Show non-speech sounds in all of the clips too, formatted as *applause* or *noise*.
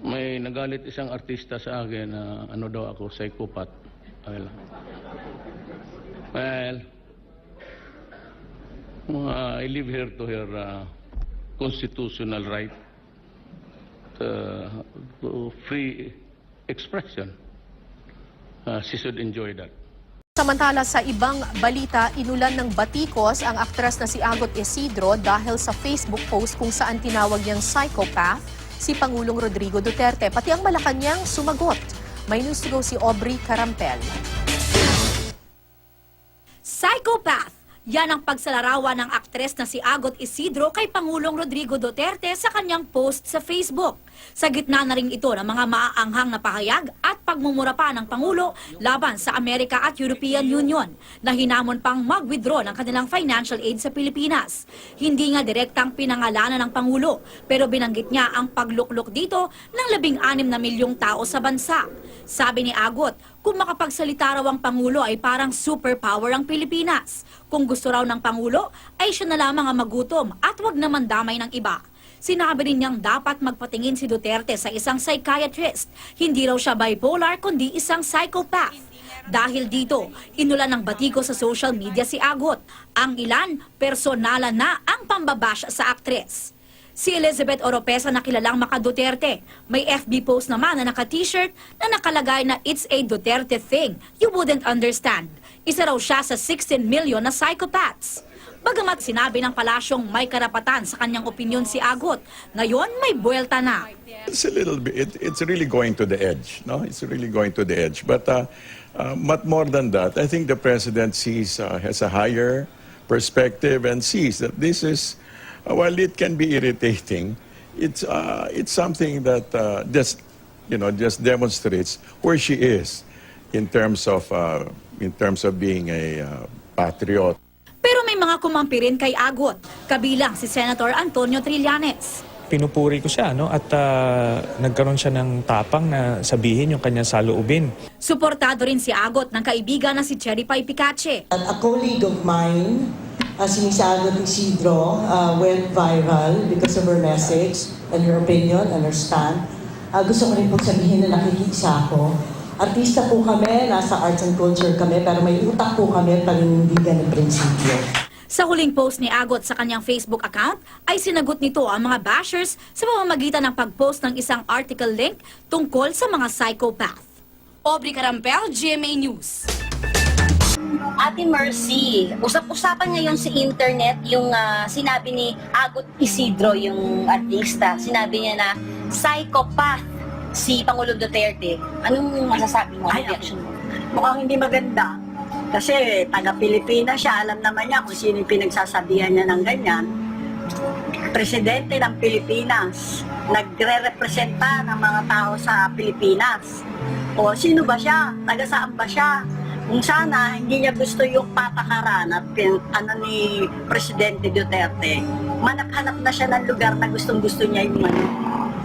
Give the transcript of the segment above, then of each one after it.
May nagalit isang artista sa akin na ano daw ako, psychopath. Well, well uh, I live here to her uh, constitutional right uh, to free expression. Uh, she should enjoy that. Samantala sa ibang balita, inulan ng batikos ang aktres na si Agot Isidro dahil sa Facebook post kung saan tinawag niyang psychopath si Pangulong Rodrigo Duterte. Pati ang Malacanang sumagot. May news to go si Aubrey Carampel. Psychopath! Yan ang pagsalarawan ng aktres na si Agot Isidro kay Pangulong Rodrigo Duterte sa kanyang post sa Facebook. Sa gitna na rin ito ng mga maaanghang na pahayag at pagmumura pa ng Pangulo laban sa Amerika at European Union na hinamon pang mag-withdraw ng kanilang financial aid sa Pilipinas. Hindi nga direktang pinangalanan ng Pangulo pero binanggit niya ang pagluklok dito ng labing anim na milyong tao sa bansa. Sabi ni Agot, kung makapagsalita raw ang Pangulo ay parang superpower ang Pilipinas. Kung gusto raw ng Pangulo, ay siya na lamang ang magutom at wag naman damay ng iba. Sinabi rin niyang dapat magpatingin si Duterte sa isang psychiatrist. Hindi raw siya bipolar kundi isang psychopath. Dahil dito, inulan ng batiko sa social media si Agot. Ang ilan, personala na ang pambabash sa aktres. Si Elizabeth Oropesa na kilalang Maka Duterte. May FB post naman na naka-t-shirt na nakalagay na it's a Duterte thing. You wouldn't understand. Isa raw siya sa 16 million na psychopaths. Bagamat sinabi ng palasyong may karapatan sa kanyang opinyon si Agot, ngayon may buwelta na. It's a little bit, it, it's really going to the edge, no? It's really going to the edge. But, uh, uh, but more than that, I think the president sees, uh, has a higher perspective and sees that this is, while it can be irritating, it's, uh, it's something that uh, just, you know, just demonstrates where she is in terms of, uh, in terms of being a uh, patriot. Pero may mga kumampi rin kay Agot, kabilang si Senator Antonio Trillanes. pinupuri ko siya no at ah, nagkaroon siya ng tapang na sabihin yung kanyang saloobin. Suportado rin si Agot ng kaibigan na si Cherry Pie Picache. At a colleague of mine, uh, si Miss Agot Isidro, uh, went viral because of her message and her opinion and her stand. Uh, gusto ko rin pong sabihin na nakikiisa ako. Artista po kami, nasa arts and culture kami, pero may utak po kami at panindigan ng prinsipyo. Sa huling post ni Agot sa kanyang Facebook account, ay sinagot nito ang mga bashers sa pamamagitan ng pag-post ng isang article link tungkol sa mga psychopath. Aubrey Carampel, GMA News. Ate Mercy, usap-usapan ngayon sa internet yung ah, sinabi ni Agot Isidro, yung artista. Sinabi niya na psychopath si Pangulong Duterte. Anong masasabi mo? Ay, reaction mo? mukhang hindi maganda. Kasi taga-Pilipina siya, alam naman niya kung sino yung pinagsasabihan niya ng ganyan. Presidente ng Pilipinas, nagre-representa ng mga tao sa Pilipinas. O sino ba siya? Taga saan ba siya? Kung sana hindi niya gusto yung patakaran at pin, ano ni Presidente Duterte, manap-hanap na siya ng lugar na gustong-gusto niya yung, ano,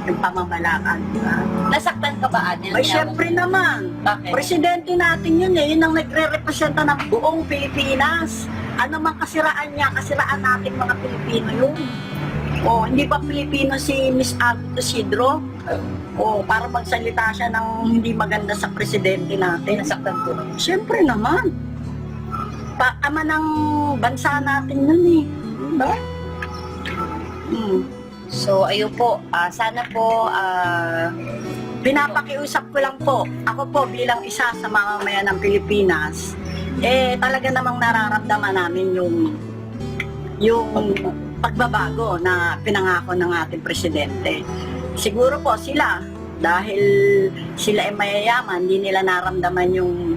yung pamamalakad. di ba? Nasaktan ka ba, Ate? Ay, syempre naman. Bakit? Presidente natin yun eh. Yun ang nagre-representa ng buong Pilipinas. Ano mang kasiraan niya, kasiraan natin mga Pilipino yun. O, hindi ba Pilipino si Miss Agto Isidro? O, para magsalita siya ng hindi maganda sa presidente natin. Nasaktan ko. Syempre naman. Pa ama ng bansa natin nun eh. Diba? Hmm. So, ayun po. ah, sana po, ah, Pinapakiusap ko lang po, ako po bilang isa sa mga mamayan ng Pilipinas, eh talaga namang nararamdaman namin yung yung pagbabago na pinangako ng ating presidente. Siguro po sila, dahil sila ay mayayaman, hindi nila naramdaman yung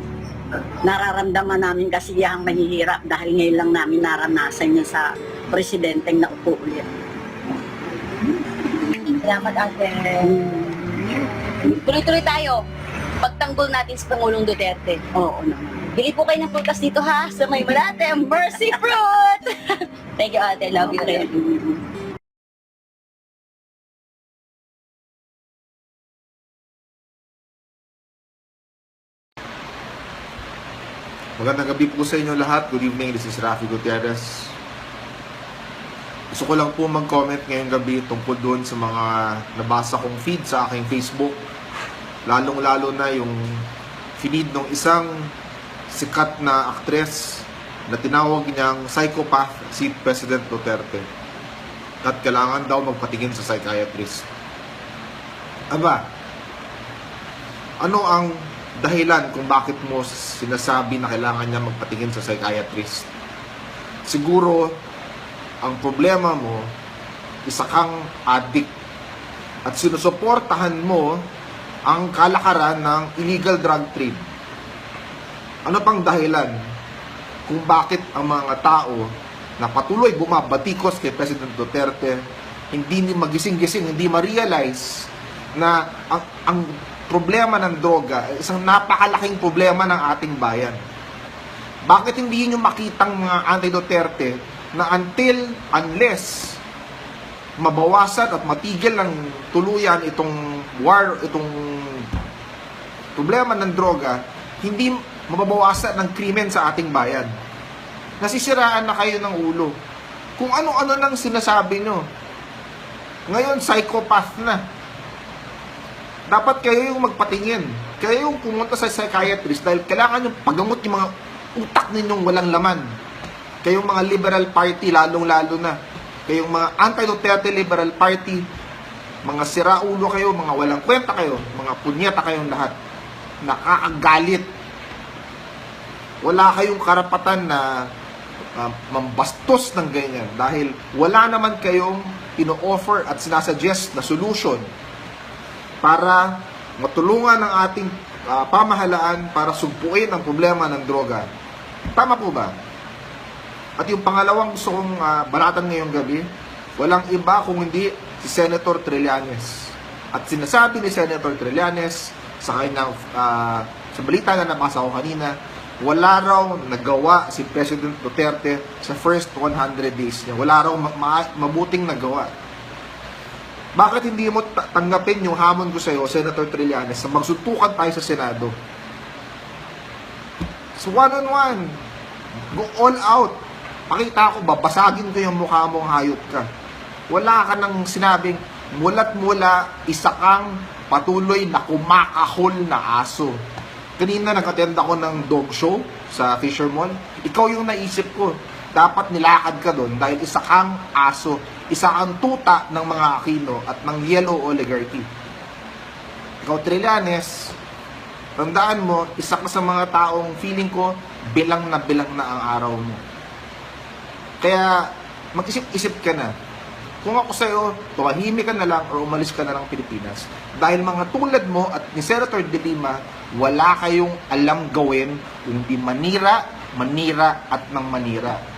nararamdaman namin kasiyahang mahihirap dahil ngayon lang namin naranasan yun sa presidenteng naupo ulit. salamat, Ate. Tuloy-tuloy tayo. Pagtanggol natin sa Pangulong Duterte. Oo naman. Bili po kayo ng prutas dito ha, sa may malate, Mercy Fruit! *laughs* Thank you, Ate. Love you rin. Magandang gabi po sa inyo lahat. Good evening. This is Rafi Gutierrez. Gusto ko lang po mag-comment ngayong gabi tungkol doon sa mga nabasa kong feed sa aking Facebook. Lalong-lalo na yung feed ng isang sikat na aktres na tinawag niyang psychopath si President Duterte. At kailangan daw magpatingin sa psychiatrist. Aba, ano ang dahilan kung bakit mo sinasabi na kailangan niya magpatingin sa psychiatrist? Siguro, ang problema mo, isa kang addict at sinusuportahan mo ang kalakaran ng illegal drug trade. Ano pang dahilan kung bakit ang mga tao na patuloy bumabatikos kay President Duterte hindi ni magising-gising, hindi ma-realize na ang, ang problema ng droga isang napakalaking problema ng ating bayan. Bakit hindi nyo makitang mga anti-Duterte na until, unless mabawasan at matigil ng tuluyan itong war, itong problema ng droga, hindi mababawasan ng krimen sa ating bayan. Nasisiraan na kayo ng ulo. Kung ano-ano nang sinasabi nyo. Ngayon, psychopath na. Dapat kayo yung magpatingin. Kayo yung pumunta sa psychiatrist dahil kailangan yung pagamot yung mga utak ninyong walang laman. Kayong mga liberal party, lalong-lalo na. Kayong mga anti-Duterte liberal party, mga siraulo kayo, mga walang kwenta kayo, mga punyeta kayong lahat. Nakakagalit. Wala kayong karapatan na uh, mambastos ng ganyan dahil wala naman kayong ino-offer at sinasuggest na solution para matulungan ng ating uh, pamahalaan para sugpuin ang problema ng droga. Tama po ba? At yung pangalawang gusto kong uh, balatan ngayong gabi, walang iba kung hindi si Senator Trillanes. At sinasabi ni Senator Trillanes sa kanyang uh, sa balita na nabasa ko kanina, wala raw nagawa si President Duterte sa first 100 days niya. Wala raw ma- ma- mabuting nagawa. Bakit hindi mo ta- tanggapin yung hamon ko sa iyo, Senator Trillanes, na magsuntukan tayo sa Senado? So one on one, go all out. Pakita ko, babasagin ko yung mukha mong hayop ka. Wala ka nang sinabing, mulat mula, isa kang patuloy na kumakahol na aso. Kanina nag-attend ako ng dog show sa Fisher Mall. Ikaw yung naisip ko. Dapat nilakad ka doon dahil isa kang aso. Isa kang tuta ng mga Aquino at ng yellow oligarchy. Ikaw, Trillanes, tandaan mo, isa ka sa mga taong feeling ko, bilang na bilang na ang araw mo. Kaya, mag-isip-isip ka na. Kung ako sa'yo, tumahimik ka na lang or umalis ka na lang Pilipinas. Dahil mga tulad mo at ni Senator De Lima, wala kayong alam gawin kung di manira, manira at nang manira.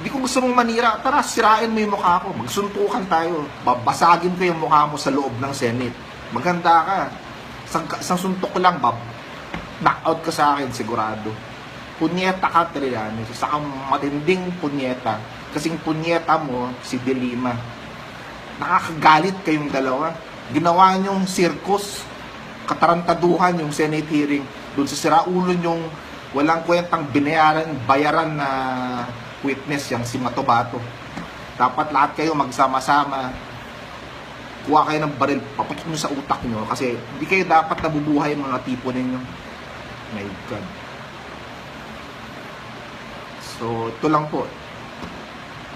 Hindi ko gusto mong manira, tara, sirain mo yung mukha ko. Magsuntukan tayo. Babasagin ko yung mukha mo sa loob ng Senate. Maganda ka. Sang, sang suntok lang, bab. Knockout ka sa akin, sigurado. Punyeta ka, Trillanes. Kang matinding punyeta. Kasing punyeta mo, si De Lima. Nakakagalit kayong dalawa. Ginawa niyong circus. Katarantaduhan yung Senate hearing. Doon sa siraulo niyong walang kwentang binayaran, bayaran na witness yang si Matobato. Dapat lahat kayo magsama-sama. Kuha kayo ng baril, paputok nyo sa utak nyo kasi hindi kayo dapat nabubuhay mga tipo ninyo. My God. So, ito lang po.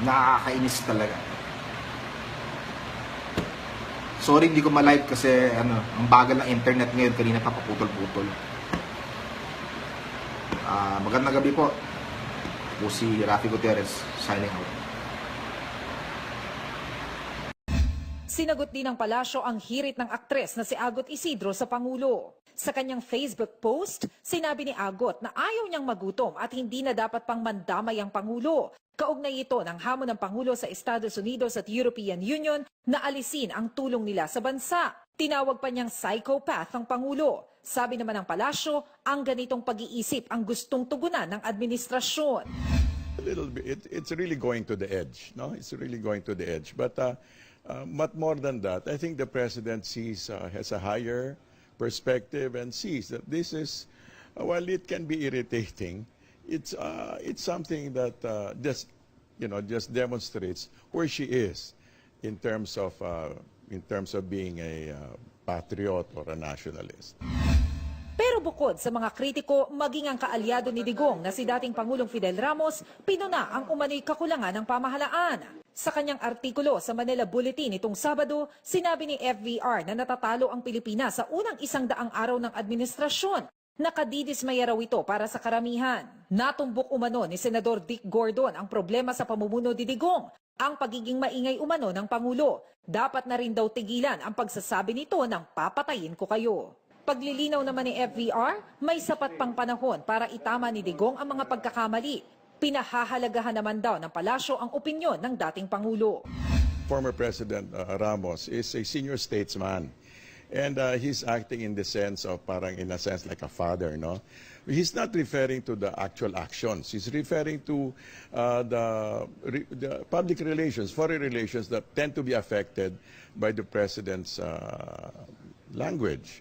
Nakakainis talaga. Sorry, hindi ko ma-live kasi ano, ang bagal ng internet ngayon kanina papaputol-putol. Ah, magandang gabi po. Po si Rafi Gutierrez signing out. Sinagot din ng palasyo ang hirit ng aktres na si Agot Isidro sa Pangulo. Sa kanyang Facebook post, sinabi ni Agot na ayaw niyang magutom at hindi na dapat pang mandamay ang Pangulo. Kaugnay ito ng hamon ng Pangulo sa Estados Unidos at European Union na alisin ang tulong nila sa bansa. Tinawag pa niyang psychopath ang Pangulo. Sabi naman ng palasyo, ang ganitong pag-iisip ang gustong tugunan ng administrasyon. a little bit. It, it's really going to the edge. No, it's really going to the edge. But uh, uh, but more than that, I think the president sees uh, has a higher perspective and sees that this is, uh, while it can be irritating, it's uh, it's something that uh, just you know, just demonstrates where she is in terms of, uh, in terms of being a uh, patriot or a nationalist. Pero bukod sa mga kritiko, maging ang kaalyado ni Digong na si dating Pangulong Fidel Ramos, pinuna ang umano'y kakulangan ng pamahalaan. Sa kanyang artikulo sa Manila Bulletin itong Sabado, sinabi ni FVR na natatalo ang Pilipinas sa unang isang daang araw ng administrasyon. Nakadidismaya raw ito para sa karamihan. Natumbok umano ni Senador Dick Gordon ang problema sa pamumuno ni Digong, ang pagiging maingay umano ng Pangulo. Dapat na rin daw tigilan ang pagsasabi nito ng papatayin ko kayo. Paglilinaw naman ni FVR, may sapat pang panahon para itama ni Digong ang mga pagkakamali. Pinahahalagahan naman daw ng palasyo ang opinyon ng dating Pangulo. former President uh, Ramos is a senior statesman. And uh, he's acting in the sense of parang in a sense like a father, no? He's not referring to the actual actions. He's referring to uh, the, re- the public relations, foreign relations that tend to be affected by the president's uh, language.